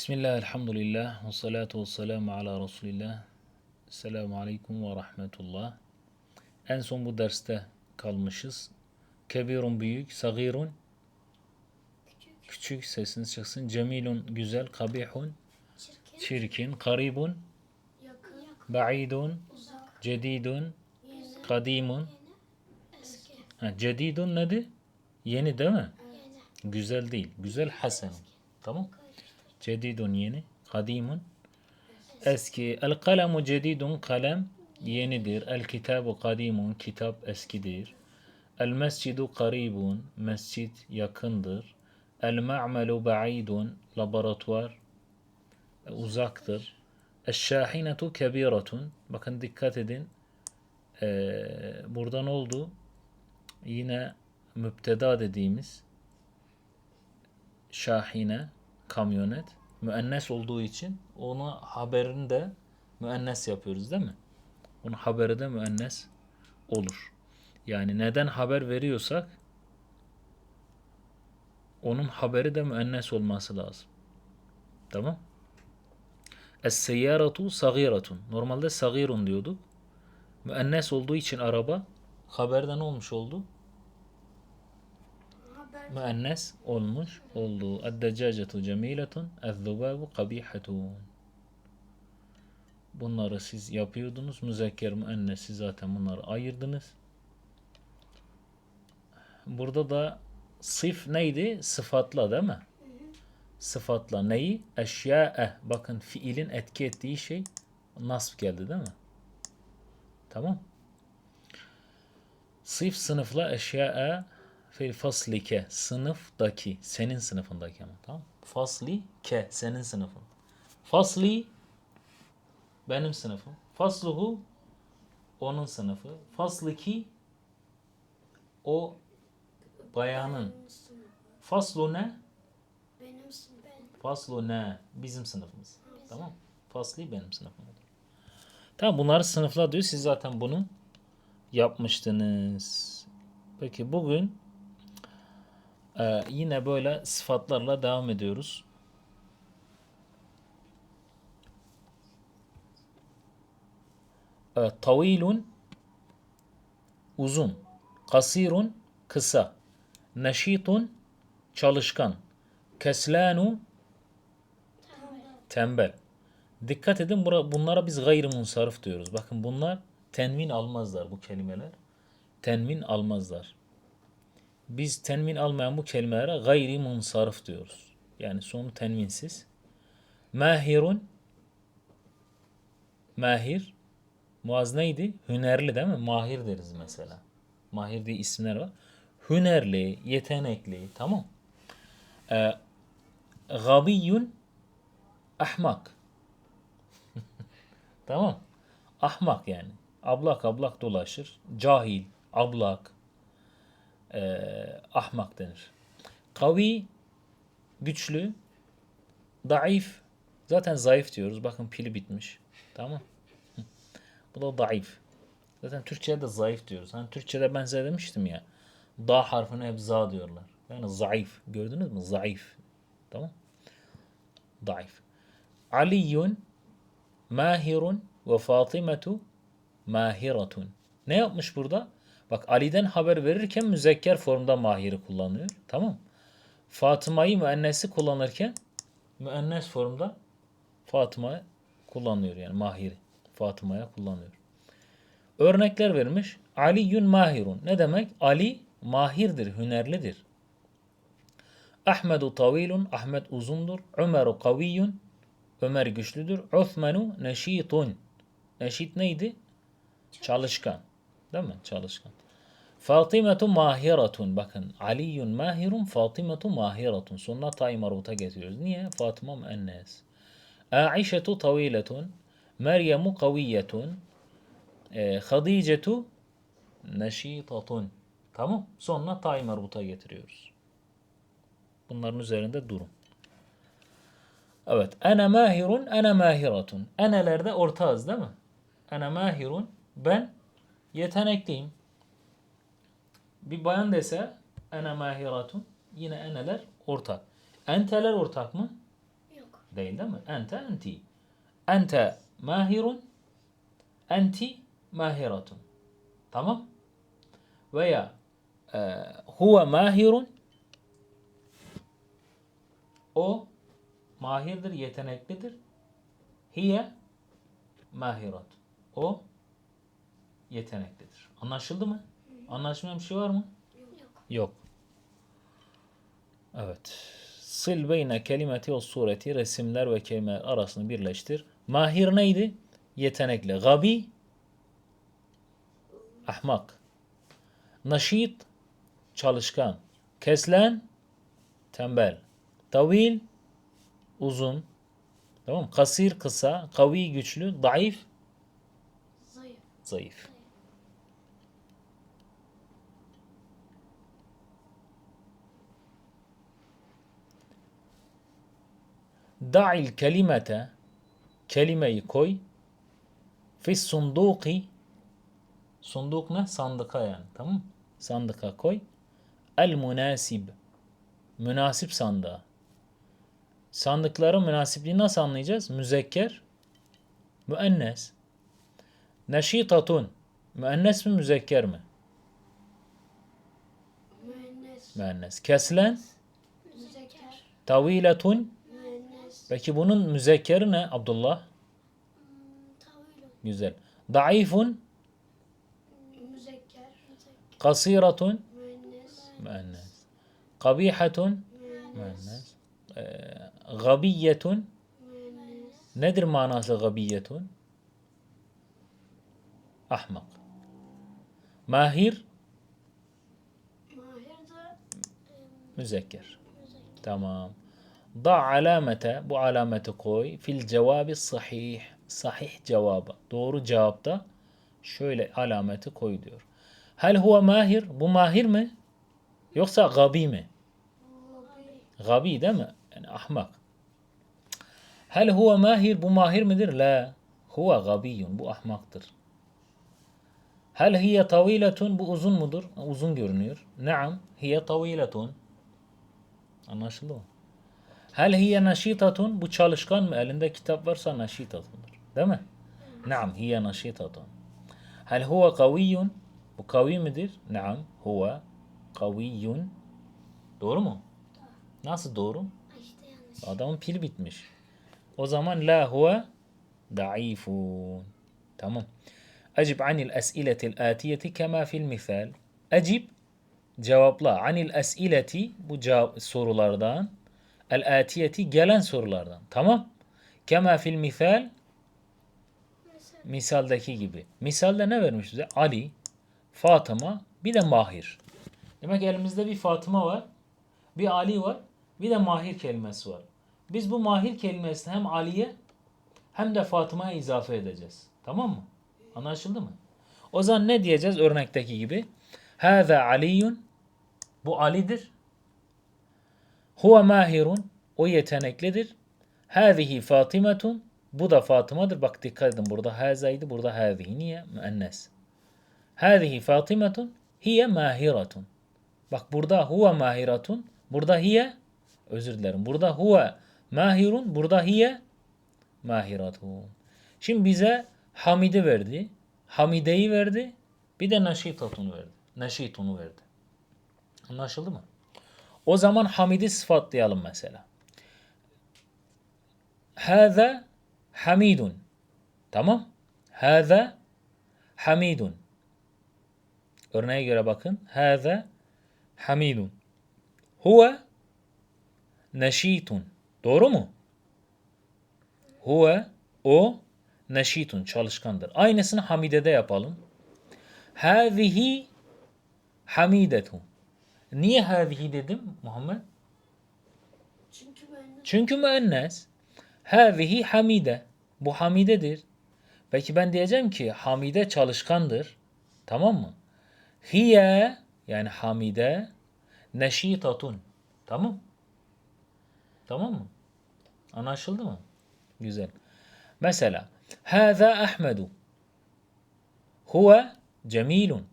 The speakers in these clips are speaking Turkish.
Bismillah, elhamdülillah, ve salatu ve selamu ala Resulillah. Selamun aleyküm ve rahmetullah. En son bu derste kalmışız. Kebirun büyük, sagirun küçük sesiniz çıksın. Cemilun güzel, kabihun Çirkin, çirkin, karibun yakın, ba'idun uzak, cedidun yeni, kadimun. eski, Ha, cedidun nedir? Yeni değil mi? yeni, Güzel değil. Güzel hasen. Tamam. Cedidun yeni. Kadimun eski. El kalemu cedidun kalem yenidir. El kitabu kadimun kitap eskidir. El mescidu karibun mescid yakındır. El ma'melu ba'idun laboratuvar uzaktır. El şahinetu kebiratun bakın dikkat edin. Ee, burada oldu? Yine müpteda dediğimiz şahine, kamyonet müennes olduğu için ona haberini de müennes yapıyoruz değil mi? Onun haberi de müennes olur. Yani neden haber veriyorsak onun haberi de müennes olması lazım. Tamam? Es-seyyaratu sagiratun. Normalde sagirun diyorduk. Müennes olduğu için araba haberde ne olmuş oldu? Müennes olmuş oldu. Eddecacetu cemiletun, ezzubabu kabihatun. Bunları siz yapıyordunuz. Müzekker müennesi zaten bunları ayırdınız. Burada da sif neydi? Sıfatla değil mi? Sıfatla neyi? Eşya'e. Bakın fiilin etki ettiği şey nasb geldi değil mi? Tamam. Sif sınıfla eşya'e fil faslike sınıftaki senin sınıfındaki ama tamam fasli ke senin sınıfın. Fasli benim sınıfım. Fasluhu onun sınıfı. Fasliki o bayanın. Faslu ne? Benim, sı- ben, faslu ne? Bizim sınıfımız. Tamam. Fasli benim sınıfım. Tamam bunları sınıfla diyor. Siz zaten bunu yapmıştınız. Peki bugün ee, yine böyle sıfatlarla devam ediyoruz. Evet, tavilun uzun, kasirun kısa, neşitun çalışkan, keslanu tembel. Dikkat edin bunlara biz gayrimunsarif diyoruz. Bakın bunlar tenvin almazlar bu kelimeler. Tenvin almazlar biz tenmin almayan bu kelimelere gayri munsarif diyoruz. Yani sonu tenvinsiz. Mahirun mahir muaz neydi? Hünerli değil mi? Mahir deriz mesela. Mahir diye isimler var. Hünerli, yetenekli. Tamam. Ee, gabiyun ahmak. tamam. Ahmak yani. Ablak ablak dolaşır. Cahil, ablak, e, ahmak denir. Kavi güçlü, daif zaten zayıf diyoruz. Bakın pili bitmiş. Tamam. Bu da daif. Zaten Türkçe'de zayıf diyoruz. Hani Türkçe'de ben size demiştim ya. Da harfine hep za diyorlar. Yani zayıf. Gördünüz mü? Zayıf. Tamam. Daif. Aliyun mahirun ve Fatimetu mahiratun. Ne yapmış burada? Bak Ali'den haber verirken müzekker formda mahiri kullanıyor. Tamam. Fatıma'yı müennesi kullanırken müennes formda Fatıma kullanıyor yani mahiri. Fatıma'ya kullanıyor. Örnekler vermiş. Aliyun mahirun. Ne demek? Ali mahirdir, hünerlidir. Ahmedu tavilun. Ahmet uzundur. Ömeru kaviyyun. Ömer güçlüdür. Uthmanu neşitun. Neşit neydi? Çalışkan. Değil mi? Çalışkan. Fatimetu mahiratun. Bakın Aliyun mahirun, Fatimetu mahiratun. Sonuna ta'i marbuta getiriyoruz. Niye? Fatıma müennes. Aişetu taviletun. Meryemu kaviyetun. E, Hadicetu neşitatun. Tamam. Sonuna ta'i marbuta getiriyoruz. Bunların üzerinde durun. Evet. Ene mahirun, ene mahiratun. Enelerde ortağız değil mi? Ene mahirun. Ben yetenekliyim. Bir bayan dese ene mahiratun yine eneler ortak. Enteler ortak mı? yok. Değil değil mi? Ente enti. Ente mahirun. Enti mahiratun. Tamam. Veya e, huve mahirun. O mahirdir, yeteneklidir. Hiye mahirat. O yeteneklidir. Anlaşıldı mı? Anlaşmayan bir şey var mı? Yok. Yok. Evet. Sil beyne kelimeti ve sureti resimler ve kelimeler arasını birleştir. Mahir neydi? Yetenekli. Gabi ahmak. Naşit çalışkan. Keslen tembel. Tavil uzun. Tamam Kasir kısa. Kavi güçlü. Daif Zayıf. zayıf. Da'il kelimete kelimeyi koy fi sunduki sunduk ne? Sandıka yani tamam mı? Sandıka koy. El münasib münasip sandığa. Sandıkların münasipliğini nasıl anlayacağız? Müzekker, müennes. Neşitatun. Müennes mi müzekker mi? Müennes. Müennes. Keslen. Müzekker. Taviletun. Peki bunun müzekkeri ne Abdullah? Güzel. Daifun. Müzekker. Kasiratun. Müennes. Kabihatun. Müennes. Ee, gabiyetun. Nedir manası gabiyetun? Ahmak. Mahir. Mahir de müzekker. Tamam. Da alamete bu alameti koy fil cevabi sahih. Sahih cevaba. Doğru cevapta şöyle alameti koy diyor. Hel huve mahir? Bu mahir mi? Yoksa gabi mi? Gabi değil mi? Yani ahmak. Hel huve mahir? Bu mahir midir? La. Huve gabiyun. Bu ahmaktır. Hel hiye taviletun? Bu uzun mudur? Uzun görünüyor. Naam. Hiye taviletun. Anlaşıldı mı? Hel hiye naşitatun? Bu çalışkan mı? Elinde kitap varsa naşitatundur. Değil mi? Naam. Hiye naşitatun. Hel huve kaviyyun? Bu kavi midir? Naam. Huve kaviyyun. Doğru mu? Nasıl doğru? Adamın pili bitmiş. O zaman la huve da'ifun. Tamam. Ecib anil es'iletil atiyeti kema fil misal. Ecib cevapla anil es'ileti bu cevap, sorulardan el atiyeti gelen sorulardan. Tamam. Kema fil misal Mesela misaldeki gibi. Misalde ne vermiş bize? Ali, Fatıma, bir de Mahir. Demek elimizde bir Fatıma var, bir Ali var, bir de Mahir kelimesi var. Biz bu Mahir kelimesini hem Ali'ye hem de Fatıma'ya izafe edeceğiz. Tamam mı? Anlaşıldı mı? O zaman ne diyeceğiz örnekteki gibi? Hâzâ Aliyun Bu Ali'dir. Huve mahirun O yeteneklidir. Hâzihi Fatimetun Bu da Fatıma'dır. Bak dikkat edin burada hâzaydı burada hâzihi. Niye? Müennes. Hâzihi Fatimetun hiye mahiratun. Bak burada huve mahiratun. Burada hiye özür dilerim. Burada huve mahirun. Burada hiye mahiratun. Şimdi bize Hamide verdi. Hamide'yi verdi. Bir de Neşitatun verdi. Neşitunu verdi. Anlaşıldı mı? O zaman Hamid'i sıfatlayalım mesela. Hâze hamidun. Tamam. Hâze hamidun. Örneğe göre bakın. Hâze hamidun. Huve neşitun. Doğru mu? Huve o neşitun çalışkandır. Aynısını Hamide'de yapalım. Hâzihi hamidetun. Niye hâzihi dedim Muhammed? çünkü ben Çünkü müennes. Hâzihi hamide. Bu hamidedir. Peki ben diyeceğim ki hamide çalışkandır. Tamam mı? Hiye yani hamide neşitatun. Tamam. Tamam mı? Anlaşıldı mı? Güzel. Mesela Hâzâ Ahmedu. Huve cemilun.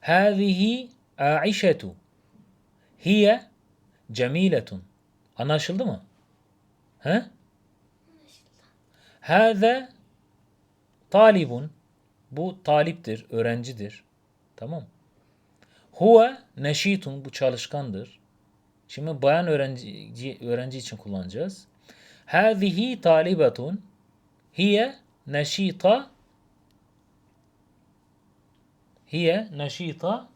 Hâzihi Aişetu. Hiye cemiletun. Anlaşıldı mı? He? Anlaşıldı. Hâze talibun. Bu taliptir, öğrencidir. Tamam. Huve neşitun. Bu çalışkandır. Şimdi bayan öğrenci, öğrenci için kullanacağız. Hâzihi talibetun. Hiye neşita. Hiye neşita.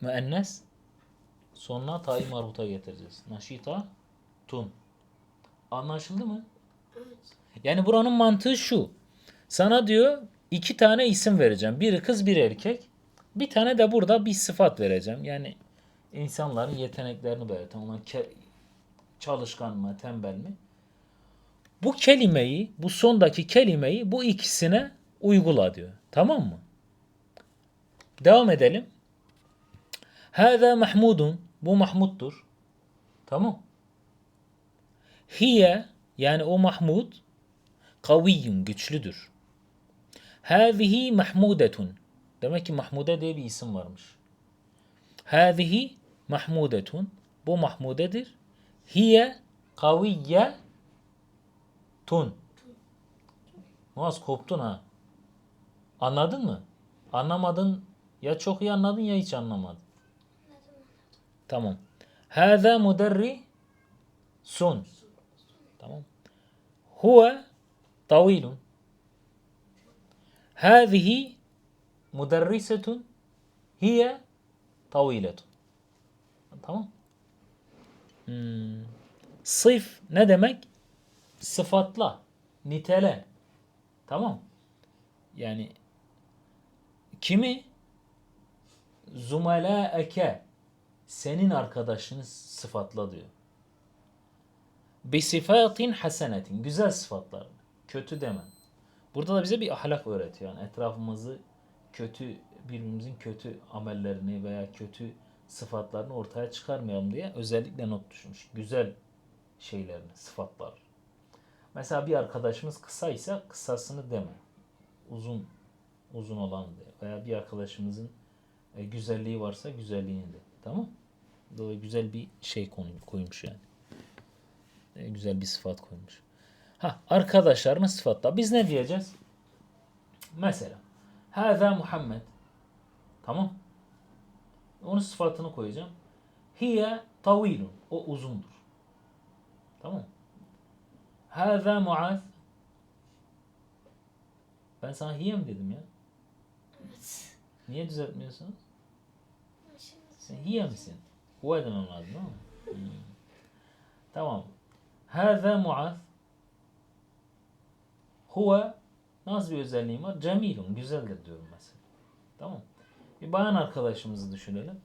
Müennes. Sonuna ta'i marbuta getireceğiz. Neşita tun. Anlaşıldı mı? Evet. Yani buranın mantığı şu. Sana diyor iki tane isim vereceğim. Biri kız biri erkek. Bir tane de burada bir sıfat vereceğim. Yani insanların yeteneklerini belirten. Onlar çalışkan mı, tembel mi? Bu kelimeyi, bu sondaki kelimeyi bu ikisine uygula diyor. Tamam mı? Devam edelim. Hâzâ Mahmudun. Bu Mahmud'dur. Tamam. Hiye yani o Mahmud kaviyyun güçlüdür. Hâzihi mahmudetun. Demek ki Mahmude diye bir isim varmış. Hâzihi mahmudetun. Bu Mahmudedir. Hiye kaviyye tun. Muaz koptun ha. Anladın mı? Anlamadın. Ya çok iyi anladın ya hiç anlamadın. Tamam. Hâzâ muderri sun. Tamam. Huve tavilun. Hâzihi muderrisetun. Hiye taviletun. Tamam. Hmm. Sıf ne demek? Sıfatla, nitele. Tamam. Yani kimi? Zumelaeke senin arkadaşını sıfatla diyor. Bi sifatin hasenetin güzel sıfatlar. Kötü demem. Burada da bize bir ahlak öğretiyor. Yani etrafımızı kötü birbirimizin kötü amellerini veya kötü sıfatlarını ortaya çıkarmayalım diye özellikle not düşmüş. Güzel şeylerini, sıfatlar. Mesela bir arkadaşımız kısa ise kısasını deme. Uzun uzun olan de. Veya bir arkadaşımızın e, güzelliği varsa güzelliğini de. Tamam? Böyle güzel bir şey koymuş yani. E, güzel bir sıfat koymuş. Ha arkadaşlarını sıfatla. Biz ne diyeceğiz? Mesela Hâzâ Muhammed. Tamam. Onun sıfatını koyacağım. Hiye tavilun. O uzundur. Tamam. Hâzâ Muaz. Ben sana hiye mi dedim ya? Evet. Niye düzeltmiyorsunuz? Sen hiye misin? Huve demem lazım değil mi? Hmm. Tamam. Hâzâ Muaz. Huve nasıl bir özelliğim var? Cemilun. Güzeldir diyorum mesela. Tamam. Bir bayan arkadaşımızı düşünelim.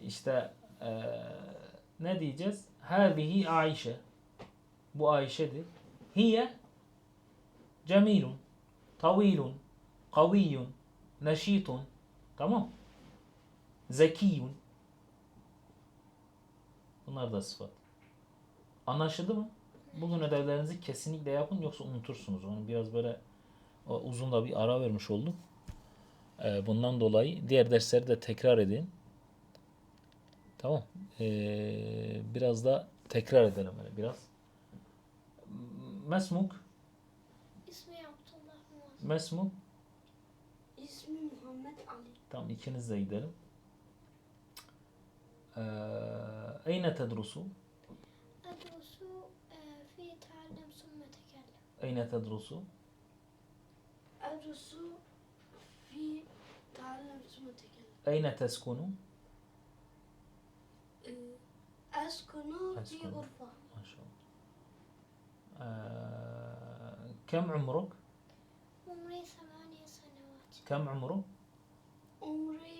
İşte eee, ne diyeceğiz? Hâzihi Ayşe. Bu Ayşe'dir. Hiye cemilun. Tavilun. Kaviyyun. Neşitun. Tamam. Zekiyun. Bunlar da sıfat. Anlaşıldı mı? Bugün ödevlerinizi kesinlikle yapın yoksa unutursunuz. Onu biraz böyle o uzun da bir ara vermiş oldum. Ee, bundan dolayı diğer dersleri de tekrar edin. Tamam. Ee, biraz da tekrar edelim böyle biraz. Mesmuk. ismi Abdullah. Mesmuk. İsmi Muhammed Ali. Tamam ikiniz de gidelim. آه، آه، أين تدرس؟ أدرس في تعلم ثم تكلم أين تدرس؟ أدرس في تعلم ثم تكلم أين تسكن؟ آه، أسكن في غرفة ما شاء الله كم عمرك؟ عمري ثمانية سنوات كم عمره؟ عمري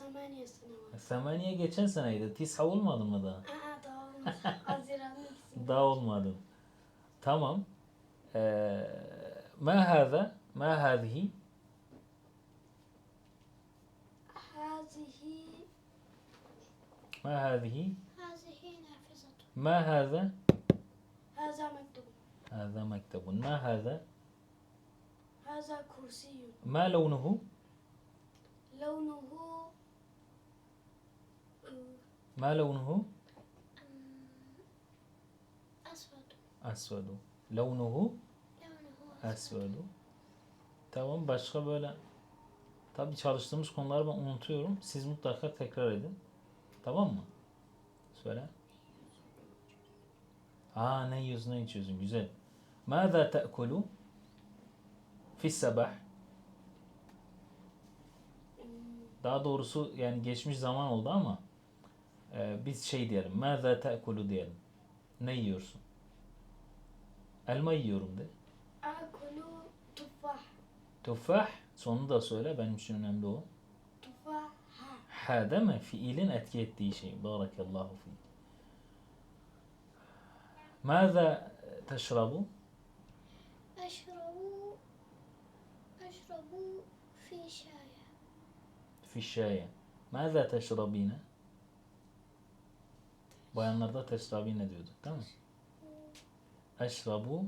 ثمانية سنوات Semaniye geçen seneydi. Tisa olmadı mı daha? آه tamam Haziran'da ikisi. Daha olmadı. Tamam. Ee, ma hâza? Ma hâzihi? هذه Ma hâzihi? هذه نافذة Ma hâza? هذا مكتب Hâza mektebun. Ma hâza? هذا كرسي Ma levnuhu? لونه آه، Ma levnuhu? Esvedu. Levnuhu لونه esvedu. Tamam başka böyle tabi çalıştığımız konuları ben unutuyorum. Siz mutlaka tekrar edin. Tamam mı? Söyle. Aa ne yiyorsun ne içiyorsun güzel. Mâzâ te'kulu fissebah Daha doğrusu yani geçmiş zaman oldu ama e, biz şey diyelim. Mâzâ te'kulu diyelim. Ne yiyorsun? Elma yiyorum de. Akulu tufah. Tufah. Sonunu da söyle. Benim için önemli o. Tufah. Ha değil mi? Fiilin etki ettiği şey. Barakallahu fiik. Mâzâ teşrabu? Eşrabu eşrabu fi şaya. Fi şaya. Mâzâ teşrabine? Bayanlarda teşrabine diyorduk değil mi? Eşrabu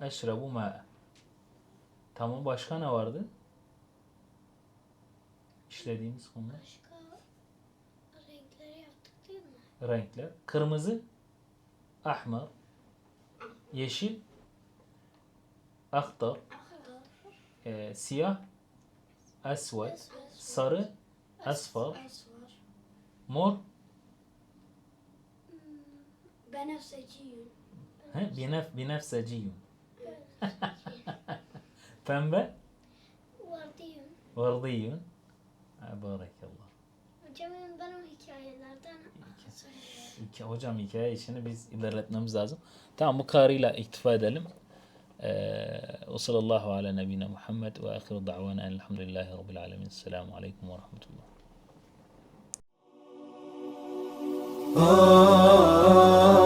Eşrabu ma. Tamam başka ne vardı? İşlediğimiz konular. Başka renkleri yaptık değil mi? renkler. Kırmızı, ahmar, yeşil, Akhdar, e, siyah, esved, sarı, asfar, mor, benefseciyun. he, binef, binefseciyum. Pembe, Vardiyun. vardiyun. Ha, Barakallah. Hocam ben o hikayelerden söylüyorum. İki, hocam hikaye işini biz ilerletmemiz lazım. Tamam bu karıyla iktifa edelim. Ee, ve sallallahu ala nebine Muhammed ve ahiru da'vana elhamdülillahi rabbil alemin. Selamun aleyküm ve rahmetullah. بشراك